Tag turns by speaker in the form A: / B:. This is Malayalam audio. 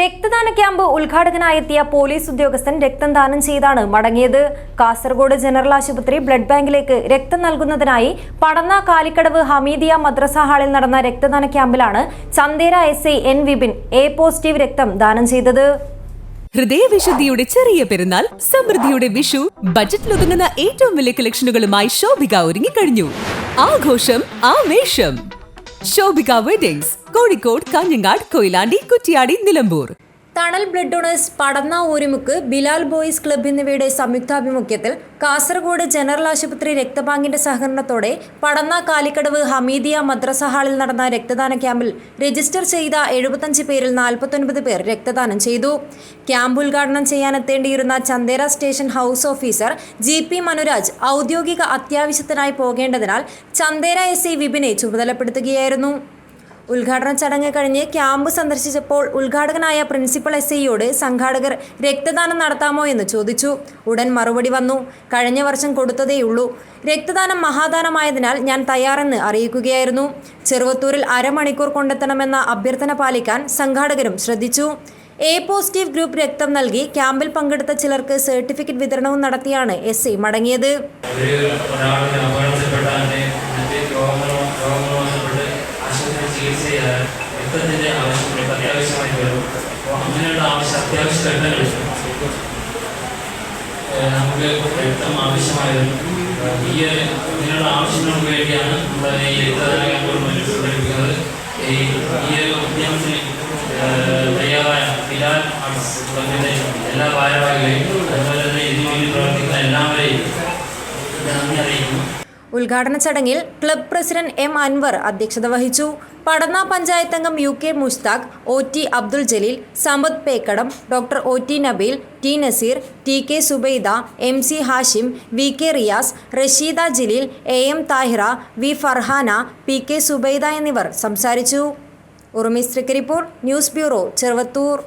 A: രക്തദാന ക്യാമ്പ് ഉദ്ഘാടകനായെത്തിയ പോലീസ് ഉദ്യോഗസ്ഥൻ രക്തം ദാനം ചെയ്താണ് മടങ്ങിയത്. കാസർഗോഡ് ജനറൽ ആശുപത്രി ബ്ലഡ് ബാങ്കിലേക്ക് രക്തം നൽകുന്നതിനായി പടന്ന കാലിക്കടവ് ഹമീദിയ മദ്രസ ഹാളിൽ നടന്ന രക്തദാന ക്യാമ്പിലാണ് Chandera S N Vipin A positive രക്തം ദാനം ചെയ്തത്.
B: ഹൃദയവിശുദ്ധിയുടെ ചെറിയ പെരുന്നാൾ സമൃദ്ധിയുടെ വിഷു ബജറ്റിൽ ഒതുങ്ങുന്ന ഏറ്റവും വലിയ കളക്ഷനുകളുമായി ശോഭിക ഒരുങ്ങിക്കഴിഞ്ഞു. ആഘോഷം ആവേശം. Shobhika weddings Kozhikode Kanhangad Koyilandy Kuttiady Nilambur.
A: Thanal blood donors Padanna Oorimukku Bilal boys club എന്നിവയുടെ സംയുക്താഭിമുഖ്യത്തിൽ കാസർഗോഡ് ജനറൽ ആശുപത്രി രക്തബാങ്കിന്റെ സഹകരണത്തോടെ പടന്ന കാലിക്കടവ് ഹമീദിയ മദ്രസ ഹാളിൽ നടന്ന രക്തദാന ക്യാമ്പിൽ രജിസ്റ്റർ ചെയ്ത എഴുപത്തഞ്ച് പേരിൽ നാൽപ്പത്തൊൻപത് പേർ രക്തദാനം ചെയ്തു. ക്യാമ്പ് ഉദ്ഘാടനം ചെയ്യാനെത്തേണ്ടിയിരുന്ന Chandera station house officer G P Manuraj ഔദ്യോഗിക അത്യാവശ്യത്തിനായി പോകേണ്ടതിനാൽ ചന്ദേര എസ് ഐ വിപിനെ ചുമതലപ്പെടുത്തുകയായിരുന്നു. ഉദ്ഘാടന ചടങ്ങ് കഴിഞ്ഞ് ക്യാമ്പ് സന്ദർശിച്ചപ്പോൾ ഉദ്ഘാടകനായ പ്രിൻസിപ്പൽ എസ് ഐയോട് സംഘാടകർ രക്തദാനം നടത്താമോ എന്ന് ചോദിച്ചു. ഉടൻ മറുപടി വന്നു. കഴിഞ്ഞ വർഷം കൊടുത്തതേയുള്ളൂ. രക്തദാനം മഹാദാനമായതിനാൽ ഞാൻ തയ്യാറെന്ന് അറിയിക്കുകയായിരുന്നു. ചെറുവത്തൂരിൽ അരമണിക്കൂർ കൊണ്ടെത്തണമെന്ന അഭ്യർത്ഥന പാലിക്കാൻ സംഘാടകരും ശ്രദ്ധിച്ചു. എ പോസിറ്റീവ് ഗ്രൂപ്പ് രക്തം നൽകി ക്യാമ്പിൽ പങ്കെടുത്ത ചിലർക്ക് സർട്ടിഫിക്കറ്റ് വിതരണവും നടത്തിയാണ് എസ് മടങ്ങിയത്.
C: രക്തത്തിന്റെ ആവശ്യം അത്യാവശ്യമായി വരും. അപ്പോൾ അങ്ങനെയുള്ള ആവശ്യം അത്യാവശ്യ ഏഹ് നമുക്ക് രക്തം ആവശ്യമായി വരും ഈ ഇതിനുള്ള ആവശ്യങ്ങൾക്ക് വേണ്ടിയാണ് നമ്മുടെ ഈ രക്തദാന സംഘടിപ്പിക്കുന്നത് ഈ ഈ ഉദ്യമത്തിന് തയ്യാറായ ബിലാൽ തുടങ്ങിയ എല്ലാ ഭാരവാഹികളെയും അതുപോലെ തന്നെ ഇതിനു വേണ്ടി പ്രവർത്തിക്കുന്ന എല്ലാവരെയും
A: ഉദ്ഘാടന ചടങ്ങിൽ ക്ലബ് പ്രസിഡന്റ് എം അൻവർ അധ്യക്ഷത വഹിച്ചു. പടന്ന പഞ്ചായത്ത് അംഗം U K Mushtaq O T Abdul Jaleel Sampath Pekkadam doctor O T Nabeel T Naseer T K Subaida M C Hashim V K Riyas Rasheeda Jaleel A M Thahira V Farhana P K Subaida എന്നിവർ സംസാരിച്ചു. Urumi report news bureau Cheruvathur.